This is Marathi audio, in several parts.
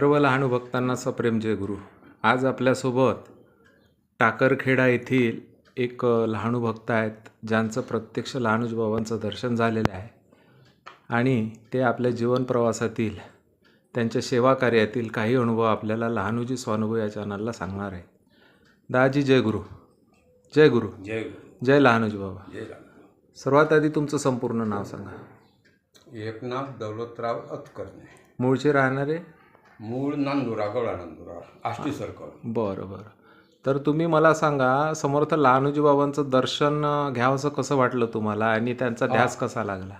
सर्व लहान भक्तांना सप्रेम जय गुरु. आज आपल्यासोबत टाकरखेडा येथील एक लहानू भक्त आहेत ज्यांचं प्रत्यक्ष लहानूज बाबांचं दर्शन झालेलं आहे. आणि ते आपल्या जीवन प्रवासातील त्यांच्या सेवा कार्यातील काही अनुभव आपल्याला लहानूजी स्वानुभव या चॅनलला सांगणार आहे. दाजी जय गुरु. जय गुरु. जय जय लहानूजी बाबा. जय सर्वात आधी तुमचं संपूर्ण नाव सांगा. एकनाथ दौलतराव अतकर्णे. मूळचे राहणारे? मूळ नांदुरा गवळा नांदुरा आष्टी सर्कल. बरं बरं. तर तुम्ही मला सांगा समर्थ लहानूजी बाबांचं दर्शन घ्यावंसं कसं वाटलं तुम्हाला? आणि त्यांचा ध्यास कसा लागला?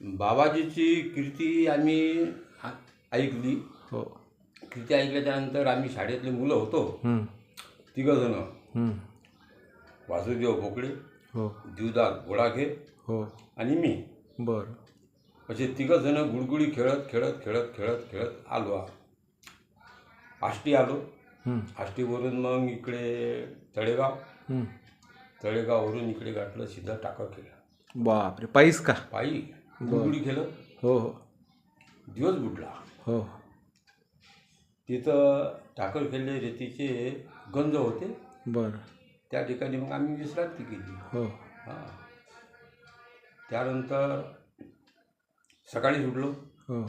बाबाजीची कीर्ती आम्ही आ- ऐकली. हो. कीर्ती ऐकल्याच्यानंतर आम्ही शाळेतले मुलं होतो. हं, तिघंजणं. हं. वासुदेव भोकळे हो. दिवदार गोडाखे हो. आणि मी. बरं. असे तिघंजणं गुडगुडी खेळत खेळत खेळत खेळत खेळत आलो आष्टी आलो. आष्टीवरून मग इकडे तळेगाव. तळेगाववरून इकडे गाठलं सीधा टाका केलं. बापरे पायीस का? पायी. गुडगुडी केलं. हो हो. दिवस बुडला. हो. तिथं टाकर खेळले रेतीचे गंज होते. बरं. त्या ठिकाणी मग आम्ही विश्रांती केली. हो. हां. त्यानंतर सकाळी सुटलो. हो.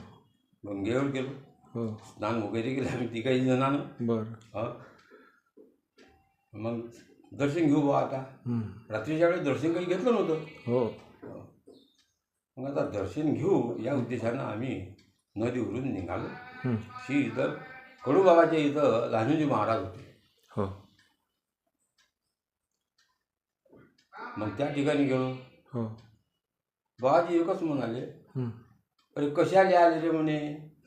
गंगेवर गेलो हो. स्नान वगैरे केलं आम्ही तिघाही जणांनं. बरं. हां. मग दर्शन घेऊ बा आता. हं. रात्रीच्या वेळेस दर्शन काही घेतलं नव्हतं. हो. मग आता दर्शन घेऊ या उद्देशानं आम्ही नदीवरून निघालो. हं. श्री इथं कडूबाबाच्या इथं लहानूजी महाराज होते. हो. मग त्या ठिकाणी गेलो. हो. बाबाजी एकच म्हणाले. हं, अरे कशाले आले रे म्हणे?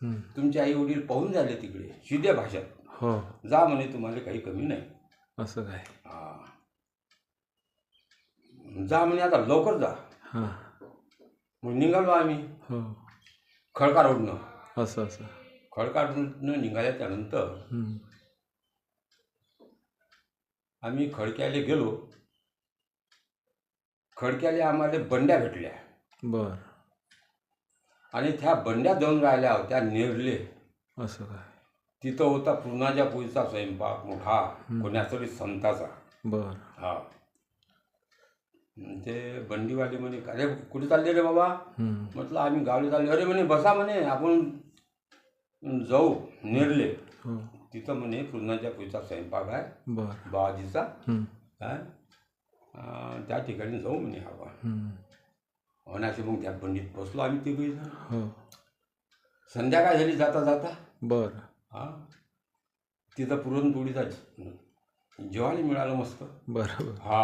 हं. तुमचे आई वडील पाहून झाले तिकडे सिध्या भाषेत. हो. जा म्हणे तुम्हाला काही कमी नाही. असं काय? हा. जा म्हणे आता लवकर जा. हां. मग निघालो आम्ही. हो. खडका रोडनं. असं असं. खडका रोडनं निघाल्याच्या नंतर हं. आम्ही खडक्याले गेलो. खडक्याले आम्हाला बंड्या भेटल्या. बरं. आणि त्या बंड्या जाऊन राहिल्या होत्या नेरले. असं काय? तिथं होता पूर्णाच्या पोळीचा स्वयंपाक मोठा कोणातरी संताचा. बरं. हा. ते बंडीवाले म्हणे अरे कुठे चालले रे बाबा. म्हटलं आम्ही गावले चालले. अरे म्हणे बसा म्हणे आपण जाऊ नेरले. हो. तिथं म्हणे पूर्णाच्या पोळीचा स्वयंपाक आहे बरं. बाबाजीचा. काय त्या ठिकाणी जाऊ म्हणे हवा हं. अनाशी मग त्या पंडित बसलो आम्ही तिघे हो. संध्याकाळ झाली जाता जाता. बरं. हा. तिथं पुरणपोळीचा जेवायला मिळालं मस्त. बरं हा.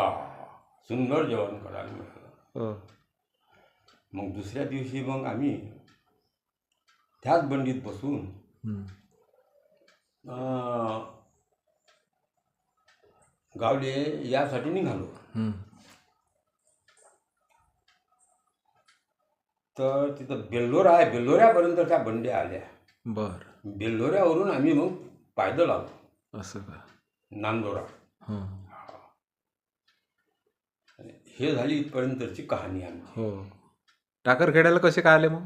सुंदर जेवण करायला मिळालं. हो. मग दुसऱ्या दिवशी मग आम्ही त्याच बंडीत बसून हं. गावले यासाठी निघालो. तर तिथं बेल्लोरा आहे. बेल्लोऱ्यापर्यंत त्या बंड्या आल्या. बरं. बेल्लोऱ्यावरून आम्ही मग पायदळ आलो असं का? नांदोरा. हं. हे झाली इथपर्यंतची कहाणी आमची. हो. टाकरखेड्याला कसे काय आले मग?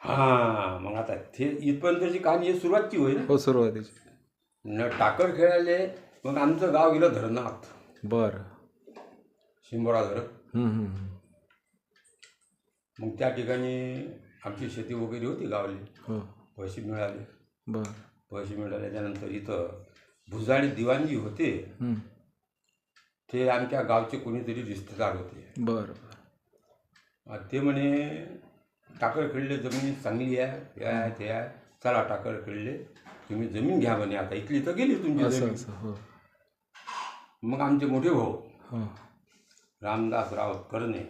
हां मग आता ते इथपर्यंतची कहाणी ही सुरुवातची होईल. हो सुरुवातीचे. न टाकर खेळायले मग आमचं गाव गेलं धरणात. बरं. शिंबोरा धरण. मग त्या ठिकाणी आमची शेती वगैरे होती गावली हो. पैसे मिळाले. बरं. पैसे मिळाल्याच्यानंतर इथं भुजाडी दिवाणजी होते. ते आमच्या गावचे कोणीतरी रिश्तेदार होते. बरं ते म्हणे टाकर खेळले जमीन चांगली आहे हे आहे ते आहे. चला टाकर खेळले. तुम्ही जमीन घ्या म्हणे. आता इथली तर गेली तुमची जमीन. हो. मग आमचे मोठे भाऊ हो. रामदास राव करणे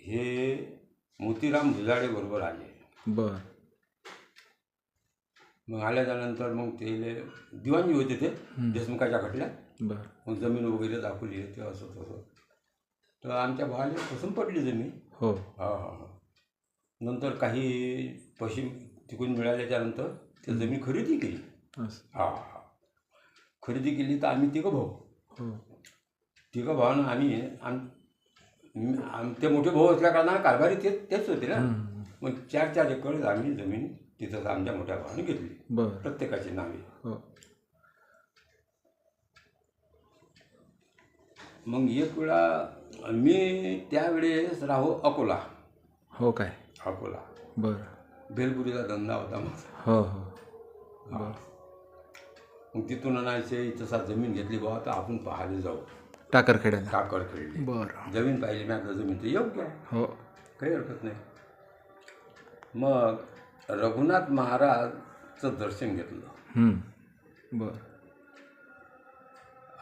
हं, मोतीराम भुजाडे बरोबर आले. बरं. मग आल्याच्यानंतर मग ते दिवाणजी होते ते देशमुखाच्या खटल्यात. बरं. मग जमीन वगैरे दाखवली ते असं तसं. तर आमच्या भावाला पसंत पडली जमीन. हो. हा हा हा. नंतर काही पैसे तिकडून मिळाल्याच्यानंतर ते जमीन खरेदी केली. हा हा. खरेदी केली तर आम्ही तिघं भाऊ. हो. तिघं भावानं आम्ही आम आम- ते मोठे भाऊ असल्या कारणानं कारभारी तेच तेच होते ना. मग चार चार एकर आम्ही जमीन तिथंच आमच्या मोठ्या भावाने घेतली. बरं. प्रत्येकाची नावे. हो. मग एक वेळा मी त्यावेळेस राहू अकोला. हो काय? अकोला. बरं. भेलपुरीचा धंदा होता माझा. हो हो. मग तिथून आणायचे तसा जमीन घेतली बाबा तर आपण पाहायला जाऊ. टाकरखेड्याला. टाकर खेळली बरं. जमीन पाहिली मी आता जमीन तर योग्य आहे. हो. काही हरकत नाही. मग रघुनाथ महाराजचं दर्शन घेतलं. हम्म. बरं.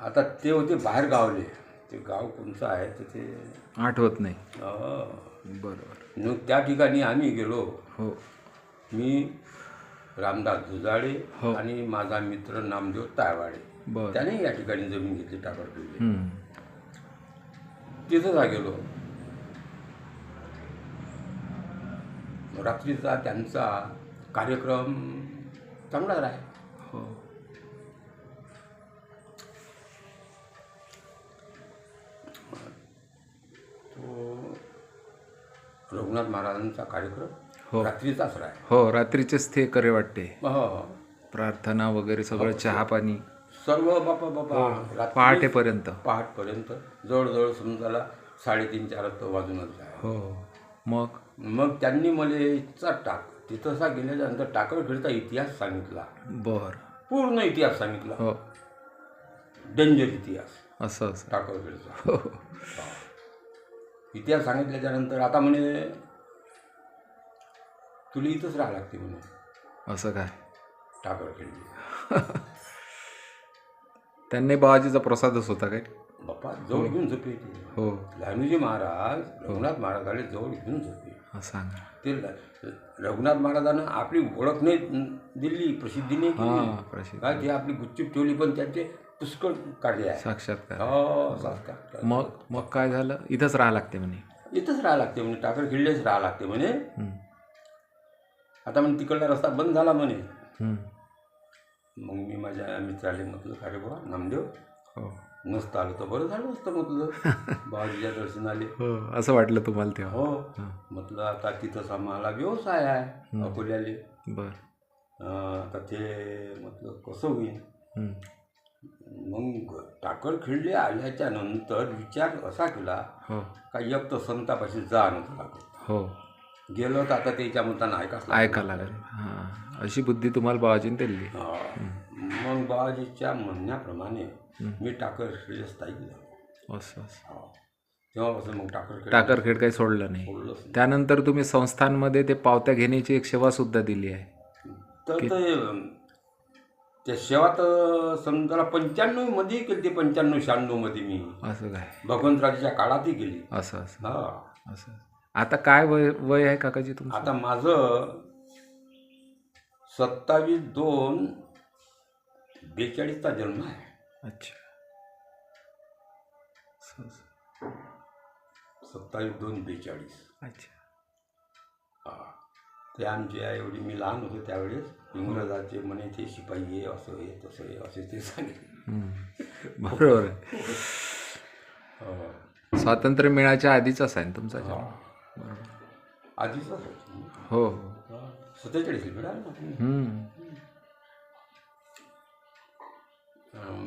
आता ते होते बाहेर गावले. ते गाव कोणतं आहे तर ते आठवत नाही. अं, बरोबर. मग त्या ठिकाणी आम्ही गेलो. हो. मी रामदास दुजाडे हो. आणि माझा मित्र नामदेव तायवाडे. बरं. त्याने या ठिकाणी जमीन घेतली हम्म. तिथं गेलो. रात्रीचा त्यांचा कार्यक्रम चांगला आहे हो. तो रघुनाथ महाराजांचा कार्यक्रम हो. रात्रीचाच राहे हो रात्रीचेच ते करे वाटते. हो, हो. प्रार्थना वगैरे सगळं चहा पाणी. सर्व बापा बापा पहाटेपर्यंत. पहाटपर्यंत जवळजवळ समजायला साडेतीन चार तर वाजूनच आहे हो मग? मग त्यांनी मला इथचा टाक तिथंसा गेल्यानंतर टाकर खेळचा इतिहास सांगितला. बर. पूर्ण इतिहास सांगितला. हो. डेंजर इतिहास. असं असं. टाकर खेळचा हो. हो. इतिहास सांगितल्याच्या नंतर आता म्हणे तुला इथंच राहा लागते म्हणे असं काय? टाकर खेळली त्यांनी बाबाजीचा प्रसादच होता काय? बाप्पा जवळ घेऊन झोपे हो. लहानूजी महाराज रघुनाथ महाराजाला जवळ घेऊन झोपे. हा, सांगा. ते ल- रघुनाथ महाराजांना आपली ओळख नाही दिली प्रसिद्धी नाही हा केली प्रसिद्ध. काय ते आपली गुच्चूप ठेवली पण त्यांचे पुष्कळ कार्य आहे. साक्षात्कार. हो साक्षात्कार. मग मग काय झालं? इथंच राहा लागते म्हणे. इथंच राहा लागते म्हणे टाकर खिल्लेच राहा लागते म्हणे. हम्म. आता म्हणे तिकडला रस्ता बंद झाला म्हणे. हम्म. मग मी माझ्या मित्राले म्हटलं का रे बुवा नामदेव हो. नसतं आलं तर बरं झालं असतं म्हटलं. बाबाजीच्या दर्शनाले. हो असं वाटलं तुम्हाला तेव्हा. हो. म्हटलं आता तिथंच आम्हाला व्यवसाय आहे अकोल्याले. बर. आता ते म्हटलं कसं होईल. मग टाकर खिळले आल्याच्यानंतर विचार असा केला हो. का एक तर संतापाशी जा नव्हतं लागत हो. गेलो तर आता त्याच्या मतानं ऐकाच ऐका लागेल. हां. अशी बुद्धी तुम्हाला बाबाजीने दिली मग बाबाजीच्या म्हणण्याप्रमाणे मी टाकर स्थायिक झालो असं असं. तेव्हापासून मग टाकर टाकरखेड काही सोडलं नाही. त्यानंतर तुम्ही संस्थांमध्ये ते पावत्या घेण्याची एक सेवा सुद्धा दिली आहे. तर ते त्या सेवा तर समजा पंच्याण्णवमध्ये केली ते पंच्याण्णव शहाण्णवमध्ये मी. असं काय? भगवंतराजाच्या काळातही गेली असं असं. हा. असं. आता काय वय वय आहे काकाजी तुमचं? आता माझं सत्तावीस दोन बेचाळीसचा जन्म आहे. अच्छा. सत्तावीस दोन बेचाळीस. अच्छा. हा. ते आमचे एवढी मी लहान होतो त्यावेळेस इंग्रजाचे म्हणे ते शिपाई आहे असं आहे तसं आहे असे ते सांगितले. हम्म. बरोबर आहे. हो. स्वातंत्र्य मिळायच्या आधीचाच आहे ना तुमचा जन्म? आधीच. हो हो. सत्तेचाळीस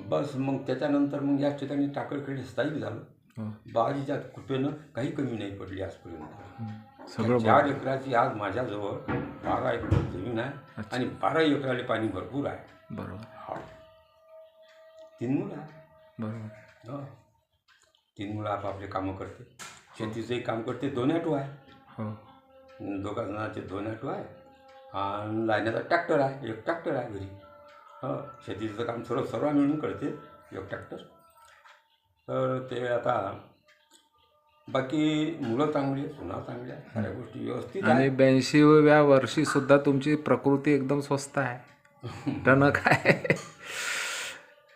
बस मग त्याच्यानंतर मग या ठिकाणी टाकळखेडी स्थायिक झालं. हो. बाजीच्या कृपेनं काही कमी नाही पडली आजपर्यंत. सगळं चार एकराची आज माझ्याजवळ बारा एकर जमीन आहे आणि बारा एकराले पाणी भरपूर आहे. बरोबर. हा. तीन मुलं आहे बरोबर. तीन मुलं आपापले कामं करते. शेतीचंही काम करते दोन ॲटो आहे दोघा जणांचे दोन ॲटो आहे आणि लायण्याचा ट्रॅक्टर आहे एक ट्रॅक्टर आहे घरी हो शेतीचं काम सर्व सर्व मिळून करते एक ट्रॅक्टर। तर ते आता बाकी मुलं चांगली आहे सुना चांगल्या आहे सगळ्या गोष्टी व्यवस्थित आणि ब्याऐंशीव्या वर्षी सुद्धा तुमची प्रकृती एकदम स्वस्त आहे. टणक आहे.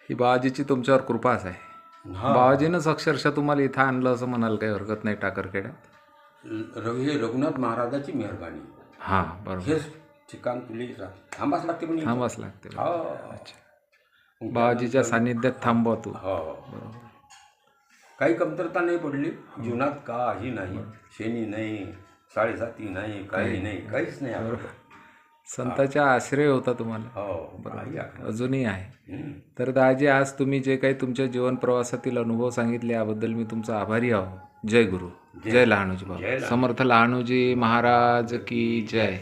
ही बाबाजीची तुमच्यावर कृपाच आहे. बाबाजीनंच अक्षरशः तुम्हाला इथं आणलं असं म्हणाल काही हरकत नाही टाकरखेड्यात? रघु हे रघुनाथ महाराजाची मेहरबानी. हां बरोबर. हेच ठिकाण तुला थांबाच लागते म्हणे इथं. थांबाच लागते. हो. मग बाबाजीच्या सानिध्यात थांबवा तू. हो. काही कमतरता नाही पडली. जीवनात काही नाही. शेणी नाही साडेसाती नाही काही नाही काहीच नाही. आपलं संतांचा आश्रय होता तुम्हाला. हो. अजूनही आहे. तर दाजी आज तुम्ही जे काही तुमच्या जीवन प्रवासातील अनुभव सांगितले याबद्दल मी तुमचा आभारी आहो जय गुरु. जय लहानूजी बाबा. लहानूजी. समर्थ लहानूजी महाराज की जय.